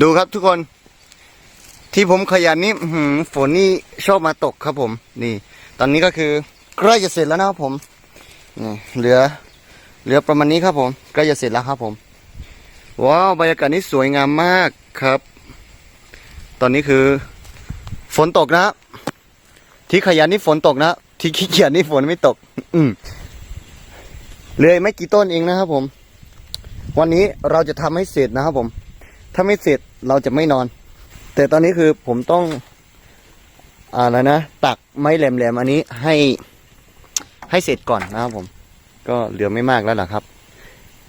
ดูครับทุกคน ที่ผมขยันนี่อื้อหือฝนนี่ชอบมาตกครับผม นี่ ตอนนี้ก็คือใกล้จะเสร็จแล้วนะครับผมนี่เหลือ เหลือประมาณนี้ครับผมใกล้จะเสร็จแล้วครับผมว้าวบรรยากาศนี้สวยงามมากครับ ตอนนี้คือ ฝนตกนะที่ขยันนี่ฝนตกนะที่ขี้เกียจนี่ฝนไม่ตก อืมเลยไม่กี่ต้นเองนะครับผม วันนี้เราจะทำให้เสร็จนะครับผม ถ้าไม่เสร็จเราจะไม่นอน แต่ตอนนี้คือผมต้องอะไรนะ ตักไม้แหลมๆอันนี้ให้ให้เสร็จก่อนนะครับผม ก็เหลือไม่มากแล้วล่ะครับ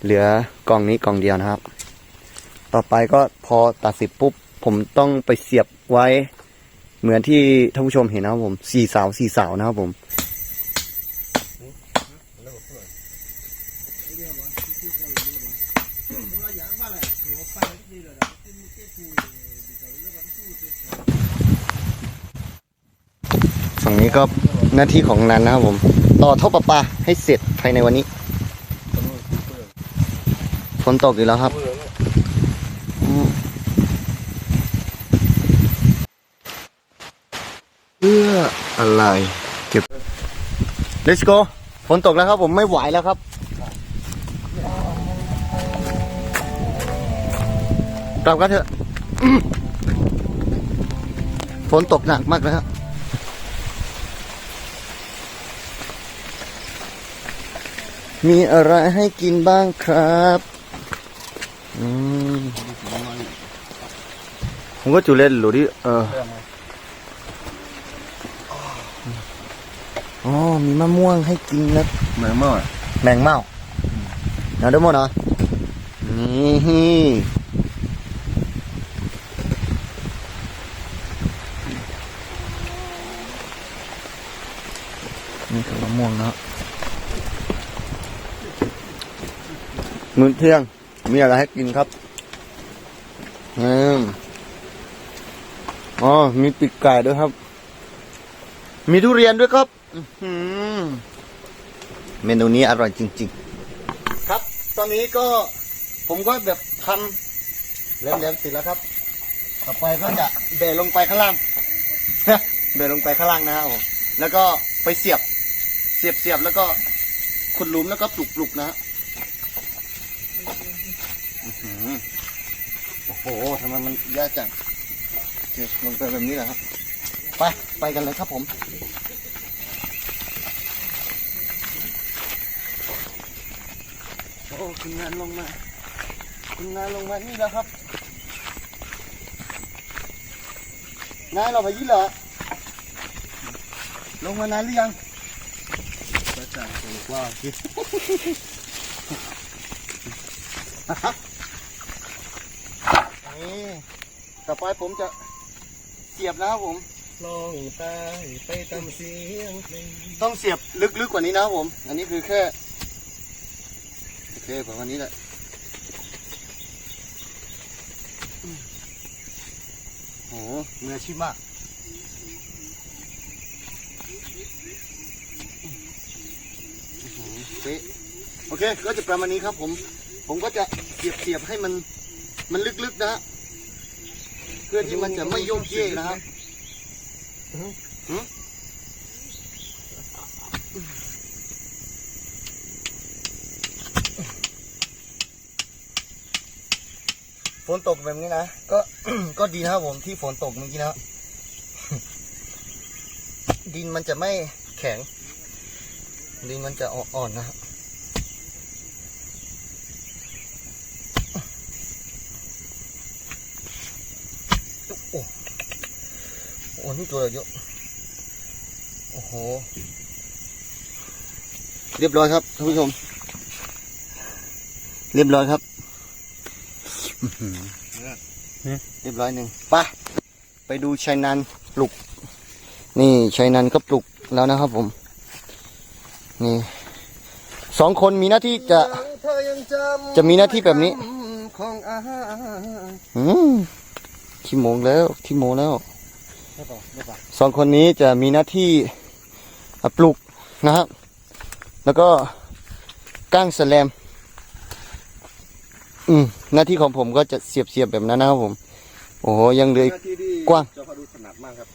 เหลือกองนี้กองเดียวนะครับ ต่อไปก็พอตัดเสิบปุ๊บ ผมต้องไปเสียบไว้ เหมือนที่ท่านผู้ชมเห็นนะครับผมสี่เสาสี่เสานะครับผม ฝั่งนี้ก็หน้าที่ของนันนะครับผม ต่อท่อประปาให้เสร็จภายในวันนี้ฝนตกอีกแล้วครับเพื่ออะไรเก็บ let's go ฝนตกแล้วครับผมไม่ไหวแล้วครับ กลับกันเถอะอืมฝนตกหนักมากนะครับมีอะไรให้กินบ้างครับอืมผมก็จุเล่นหรือดิเอออ๋อมีมะม่วงให้กินนะเหมือนเมื่อแมงเม่าเอาได้หมดเหรอนี่นี่คือมะม่วงนะครับ มื้อเที่ยง มีอะไรให้กินครับอืมอ๋อ มีปีกไก่ด้วยครับ มีทุเรียนด้วยครับอื้อหือเมนูนี้อร่อยจริง ๆ ครับ ตอนนี้ก็ผมก็แบบทำแหลมๆเสร็จแล้วครับ ต่อไปก็จะเบะลงไปข้างล่างเบะลงไปข้างล่างนะครับผมแล้วก็ไปเสียบ เสียบเสียบแล้วก็ขุดหลุมแล้วก็ปลุกปลุกๆนะฮะ อื้อหือ โอ้โหทำไมมันยากจังเสียบลงไปแบบนี้เหรอครับ ไป ไปกันเลยครับผม โอ้คุณงานลงมา คุณงานลงมานี่แล้วครับนายเราไปยี่เหรอลงมานานหรือยังก็จะบอกว่าคิด นี่ต่อไปผมจะเสียบนะครับผมลองตายไปตามเสียงเพลงต้องเสียบลึกๆกว่านี้นะครับผม อันนี้คือแค่โอเคประมาณนี้แหละโอ้โหมืออาชีพมากอื้อหือเป๊ะโอเคก็จะประมาณนี้ครับผม ผมก็จะเสียบเสียบๆให้มันมันลึกๆนะฮะเพื่อที่มันจะไม่โยกเยกนะครับฝนตกแบบนี้นะ ก็ ก็ดีนะครับผมที่ฝนตกเมื่อกี้นะครับ ดินมันจะไม่แข็ง ดินมันจะอ่อนนะครับ โอ้นี่ตัวเยอะ โอ้โห เรียบร้อยครับท่านผู้ชม เรียบร้อยครับเรียบร้อยหนึ่งไปไปดูชัยนันปลุก นี่ชัยนันก็ปลุกแล้วนะครับผม นี่สองคนมีหน้าที่จะเธอยังจำจะมีหน้าที่แบบนี้ของอาหารอืมขี้โมงแล้วขี้โมงแล้วไม่ต่อไม่ต่อ สองคนนี้จะมีหน้าที่อะปลุกนะครับ แล้วก็ก้างแสแลม อืม หน้าที่ของผมก็จะเสียบเสียบๆแบบนั้นนะครับผม โอ้โห ยังเหลืออีกหน้าที่ที่กว้างเจ้าพาดูถนัดมากครับ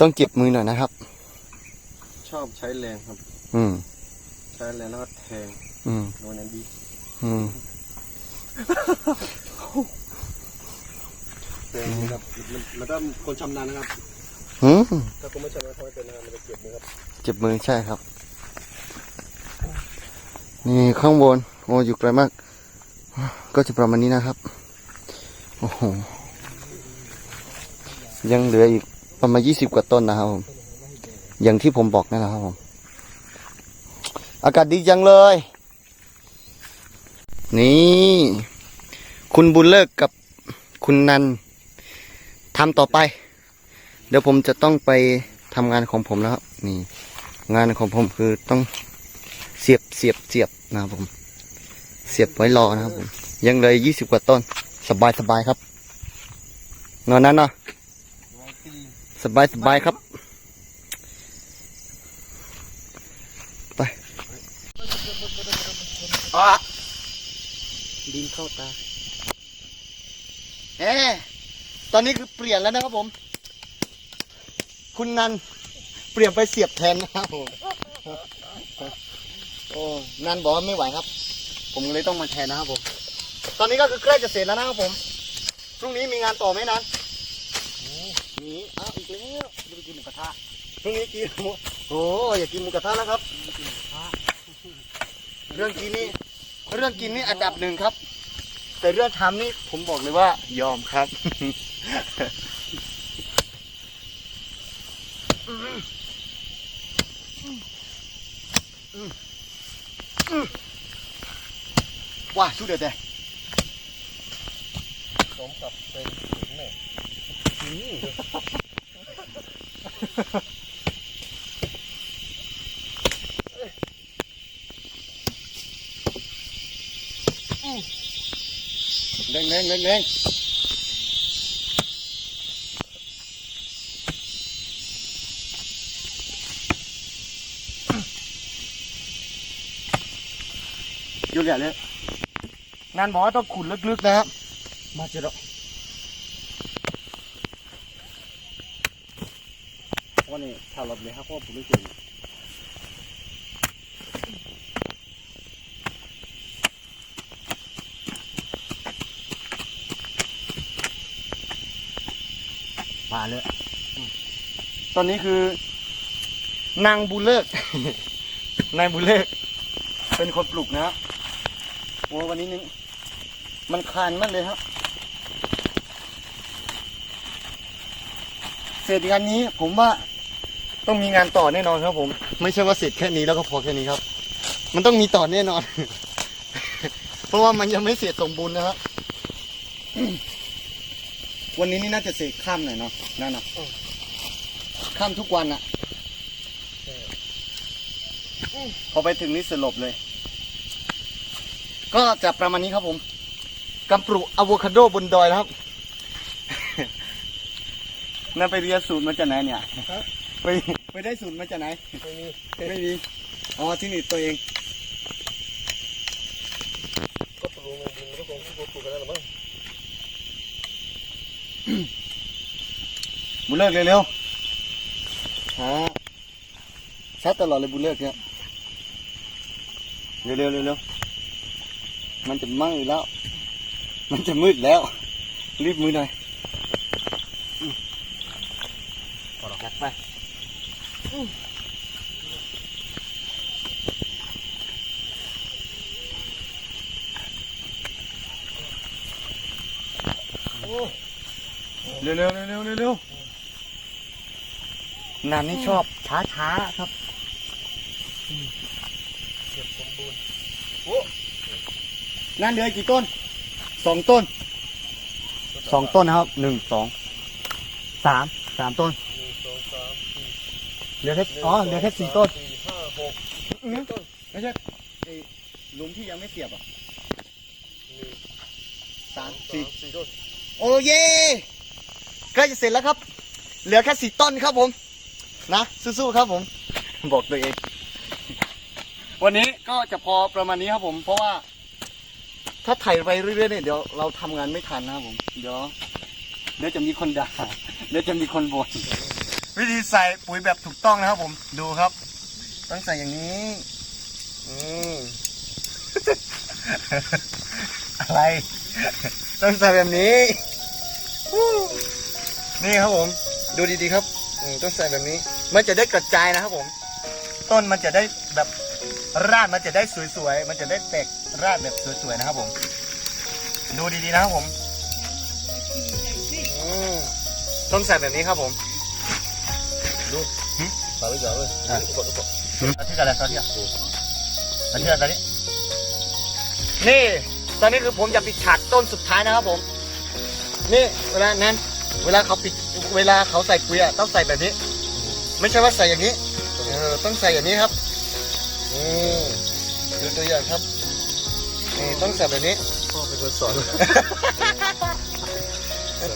ต้องเจ็บมือหน่อยนะครับ ชอบใช้แรงครับ อืม ใช้แรงแล้วก็แทง อืมโดนนั้นดี อืม แทงนะครับมันมันต้องคนชำนาญนะครับ หืมถ้าคนไม่ชำนาญเขาไม่เป็นนะครับมันจะเจ็บมือครับเจ็บมือใช่ครับ นี่ข้างบนโอ้อยู่ไกลมาก ก็จะประมาณนี้นะครับ โอ้โห ยังเหลืออีกประมาณยี่สิบกว่าต้นนะครับผม อย่างที่ผมบอกนั่นแหละครับผม อากาศดีจังเลย นี่ คุณบุญเลิกกับคุณนัน ทำต่อไป เดี๋ยวผมจะต้องไปทำงานของผมแล้วครับนี่ งานของผมคือต้องเสียบเสียบเสียบนะครับผม เสียบไว้รอนะครับผม ยังเลยยี่สิบกว่าต้น สบายสบายครับ นอนนั้นเนาะสบายสบายครับไปอะดินเข้าตาเอ๊ ตอนนี้คือเปลี่ยนแล้วนะครับผม คุณนันเปลี่ยนไปเสียบแทนนะครับผมโอ้นันบอกว่าไม่ไหวครับ ผมเลยต้องมาแทนนะครับผม ตอนนี้ก็คือใกล้จะเสร็จแล้วนะครับผมพรุ่งนี้มีงานต่อไหมนันมีอ้าวอีกแล้วจะไปกินหมูกระทะพรุ่งนี้กินหมูโอ้อยากกินหมูกระทะแล้วครับ เรื่องกินนี่เรื่องกินนี่อันดับหนึ่งครับ แต่เรื่องทำนี่ผมบอกเลยว่ายอมครับ ว้าสู้เดือดเลยสมกับเป็นแม่เร่งเร่งเร่งเร่งอยู่เหลือเลย งานบอกว่าต้องขุดลึกๆนะครับ มาเจอแล้ววันนี้ถ้าเราเลยครับเพราะว่าผมไม่เก่งป่าเลยตอนนี้คือนางบุญเลิก นายบุญเลิก เป็นคนปลูกนะครับโอ้วันนี้นี่ มันคานมากเลยครับ เสร็จงานนี้ผมว่าต้องมีงานต่อแน่นอนครับ ผม ไม่ใช่ว่าเสร็จแค่นี้แล้วก็พอแค่นี้ครับ มันต้องมีต่อแน่นอน เพราะว่ามันยังไม่เสร็จสมบูรณ์นะครับวันนี้นี่น่าจะเสร็จข้ามหน่อยเนาะนั่นน่ะข้ามทุกวันอะพอไปถึงนี่สลบเลย ก็จะประมาณนี้ครับผม กำปลูกอะโวคาโดบนดอยนะครับ นั่นไปเรียนสูตรมาจากไหนเนี่ยไปไปได้สูตรมาจากไหน ไม่มี ไม่มี อ๋อที่นี่ตัวเอง ก็ปลูกในดินก็คงปลูกกันแล้วหรือมั้งบุญเลิกเร็วๆฮะชัดตลอดเลยบุญเลิกเนี่ยเร็วๆเร็วๆมันจะไหม้แล้ว มันจะมืดแล้ว รีบมือหน่อยจัดไปเร็วๆเร็วๆเร็วๆเร็วๆนานนี่ชอบช้าๆครับเก็บสมบูรณ์นั่นเหลือกี่ต้น สองต้นสองต้นนะครับหนึ่งสองสามสามต้นหนึ่งสองสามสี่เหลือแค่อ๋อเหลือแค่สี่ต้นสี่ห้าหกไม่ใช่ไอ้หลุมที่ยังไม่เสียบอะหนึ่งสามสี่ สี่สี่ต้นโอ้เย่ใกล้จะเสร็จแล้วครับ เหลือแค่สี่ต้นครับผม นะสู้ๆครับผม บอกตัวเอง วันนี้ก็จะพอประมาณนี้ครับผม เพราะว่า ถ้าถ่ายไปเรื่อยๆเนี่ยเดี๋ยวเราทำงานไม่ทันนะครับผมเดี๋ยวเดี๋ยวจะมีคนด่าเดี๋ยวจะมีคนบ่นวิธีใส่ปุ๋ยแบบถูกต้องนะครับผมดูครับ ต้องใส่อย่างนี้อืมอะไร ต้องใส่แบบนี้นี่ครับผม ดูดีๆครับต้องใส่แบบนี้ มันจะได้กระจายนะครับผม ต้นมันจะได้แบบ รากมันจะได้สวยๆ มันจะได้แตกรากแบบสวยๆนะครับผม ดูดีๆนะครับผมอืมต้องใส่แบบนี้ครับผมฝากไว้ก่อนเลยอะกดกดอาทิตย์อะไรอาทิตย์อะอาทิตย์อะไรตอนนี้นี่ ตอนนี้คือผมจะปิดฉากต้นสุดท้ายนะครับผม นี่เวลานั้น เวลาเขาปิด เวลาเขาใส่ปุ๋ยอะต้องใส่แบบนี้ ไม่ใช่ว่าใส่อย่างนี้ เออ ต้องใส่อย่างนี้ครับนี่ดู ตัวอย่างครับนี่ต้องใส่แบบนี้ พ่อเป็นคนสอน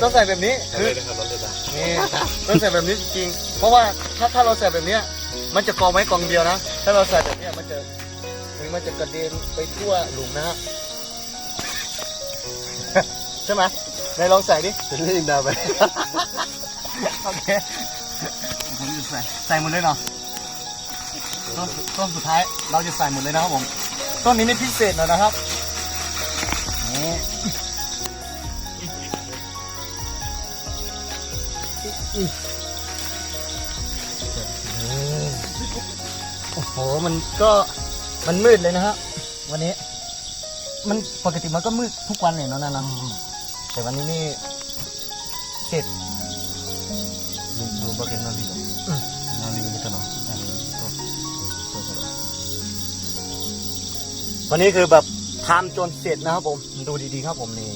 ต้องใส่แบบนี้อะคืไรอนะครับน้องเดต้านี่ต้องใส่แบบนี้จริงๆเพราะว่าถ้าถ้าเราใส่แบบเนี้ยมันจะกองไว้กองเดียวนะ ถ้าเราใส่แบบเนี้ยมันจะมันจะกระเด็นไปทั่วหลุมนะฮะ ใช่ไหมไหนลองใส่ดิเป็นเรื่องดาวไปโอเคผมจะใส่ใส่หมดเลยเนาะต้นต้นสุดท้ายเราจะใส่หมดเลยนะครับผม ต้นนี้นี่พิเศษหน่อยนะครับนี่โอ้โห มันก็มันมืดเลยนะฮะวันนี้ มันปกติมันก็มืดทุกวันเลยเนาะนั่นนะแต่วันนี้นี่เสร็จ วันนี้คือแบบทำจนเสร็จนะครับผม ดูดีๆครับผมนี่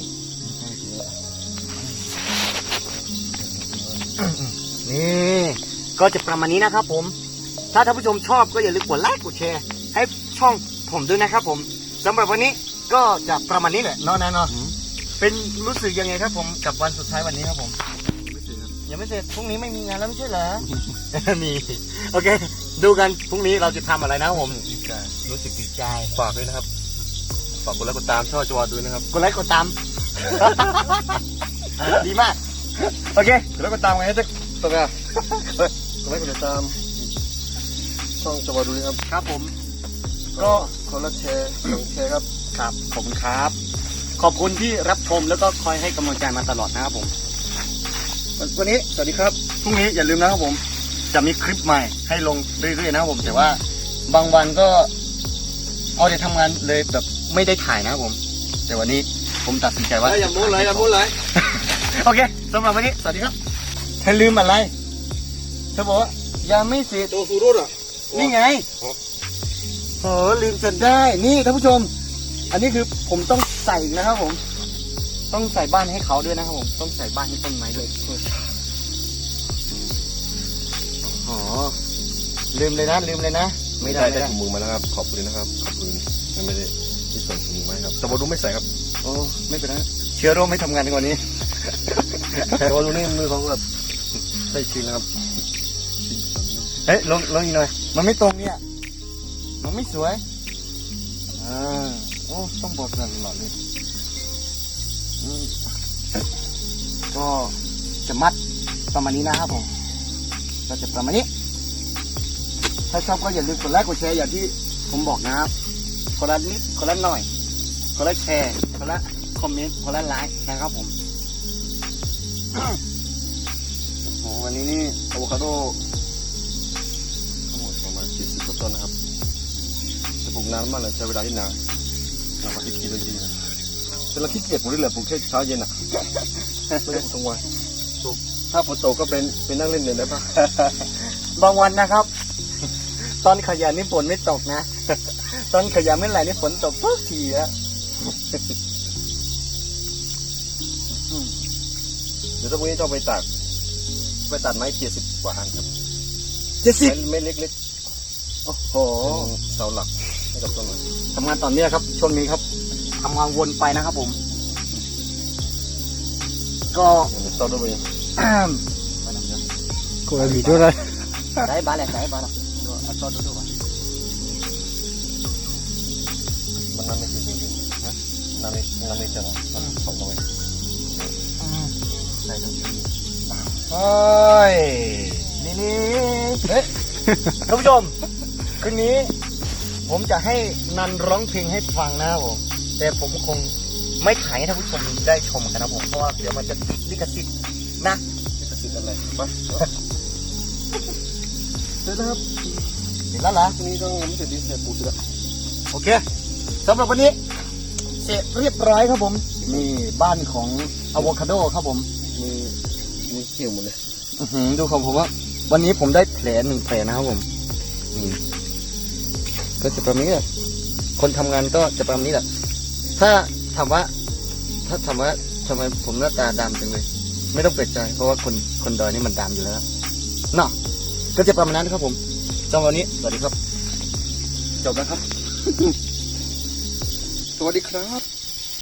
นี่ก็จะประมาณนี้นะครับผม ถ้าท่านผู้ชมชอบก็อย่าลืมกดไลค์กดแชร์ ให้ช่องผมด้วยนะครับผมสำหรับวันนี้ก็จะประมาณนี้แหละเนาะนะเนาะเป็นรู้สึกยังไงครับผมกับวันสุดท้ายวันนี้ครับผมยังไม่เสร็จพรุ่งนี้ไม่มีงานแล้วไม่ใช่เหรอ มีโอเค ดูกันพรุ่งนี้เราจะทำอะไรนะครับผม ดีใจรู้สึกดีใจฝากด้วยนะครับ ฝากกดไลค์กดตามช่องจวาด้วยนะครับ กดไลค์กดตาม ดีมาก โอเค กดไลค์กดตามไงจะตัวไงกดไลค์กดตาม ช่องจวาด้วยครับ ครับผม ก็ ก็คนละแชร์สองแชร์ครับครับขอบคุณครับ ขอบคุณที่รับชมแล้วก็คอยให้กำลังใจมาตลอดนะครับผม วันวันนี้ สวัสดีครับ พรุ่งนี้อย่าลืมนะครับผม จะมีคลิปใหม่ให้ลงเรื่อยๆนะครับผม แต่ว่าบางวันก็เอาแต่ทำงานเลยแบบไม่ได้ถ่ายนะครับผม แต่วันนี้ผมตัดสินใจว่า อย่ามุ้นเลยอย่ามุ้นเลยโอเคสำหรับวันนี้ สวัสดีครับเธอลืมอะไร เธอบอกว่ายังไม่เสร็จโจซูรุอะนี่ไงอ๋อโอ้ลืมเสร็จได้นี่ท่านผู้ชม อันนี้คือผมต้องใส่นะครับผม ต้องใส่บ้านให้เขาด้วยนะครับผม ต้องใส่บ้านให้ต้นไม้ด้วย ลืมเลยนะ ลืมเลยนะ ไม่ได้ได้ถุงมือมาแล้วครับ ขอบคุณนะครับ ขอบคุณไม่ได้ที่ส่งถุงมือมาให้ครับ แต่บอดูไม่ใส่ครับ โอ้ ไม่เป็นไร เชื้อโรคไม่ทำงานในวันนี้แต่บอดูนี่มือเขาแบบใส่ชินนะครับ เฮ้ยลงลงอีกหน่อย มันไม่ตรงเนี่ย มันไม่สวย อ่า โอ้ ต้องบอกกันตลอดเลยอืมก็จะมัดประมาณนี้นะครับผม ก็จะประมาณนี้ ถ้าชอบก็อย่าลืมกดไลค์กดแชร์อย่างที่ผมบอกนะครับคนละนิดคนละหน่อยคนละแชร์คนละคอมเมนต์คนละไลค์นะครับผมโอ้โหวันนี้นี่อะโวคาโดทั้งหมดประมาณ70กว่าต้นนะครับจะปลูกนานมากเลยใช้เวลาที่นานนานกว่าที่คิดเลยจริงๆนะแต่เราขี้เกียจปลูกได้เลยปลูกแค่เช้าเย็นอะไม่ได้ปลูกทั้งวันปลูกถ้าฝนตกก็เป็นเป็นนั่งเล่นเลยได้ปะบางวันนะครับ ตอนขยันนี่ฝนไม่ตกนะ ตอนขยันไม่ไหลนี่ฝนตกทุกทีอะเดี๋ยวถ้าพรุ่งนี้ต้องไปตากไปตัดไม้เจ็ดสิบกว่าอันครับเจ็ดสิบไม้ไม้เล็กโอ้โหๆเป็นเสาหลักให้กับต้นไม้ทำงานตอนนี้ครับช่วงนี้ครับทำงานวนไปนะครับผม ก็อย่างนี้ต้นด้วยก็มีด้วยเลยได้บาเลยได้บาละดูเอา ต้นดูดูก่อนมันนั่นไม่คือจริงๆนะอน้ำไม่น้ำไม่เจอหรอสองตัวใส่ทันทีโอ้ยนี่นี่เฮ้ยท่านผู้ชมคืนนี้ ผมจะให้นันร้องเพลงให้ฟังนะครับผมแต่ผมคงไม่ถ่ายให้ท่านผู้ชมได้ชมกันนะผมเพราะว่าเดี๋ยวมันจะติดลิขสิทธิ์นะนี่จะกินอะไรไปเดี๋ยวนะครับ เห็นแล้วเหรอทีนี้ต้องไม่เสร็จดีเสร็จปูเสร็จแล้วโอเคสำหรับวันนี้ เสร็จเรียบร้อยครับผม นี่บ้านของอะโวคาโดครับผมมีมีเขียวหมดเลยอื้อหือดูของผมว่า วันนี้ผมได้แผลหนึ่งแผลนะครับผมนี่ก็จะประมาณนี้แหละคนทำงานก็จะประมาณนี้แหละ ถ้าถามว่า ถ้าถามว่าทำไมผมหน้าตาดำจังเลย ไม่ต้องเปลกใจ เพราะว่าคนคนดอยนี่มันดำอยู่แล้วเนาะก็จะประมาณนั้นครับผม จำวันนี้ สวัสดีครับ จบแล้วครับ สวัสดีครับ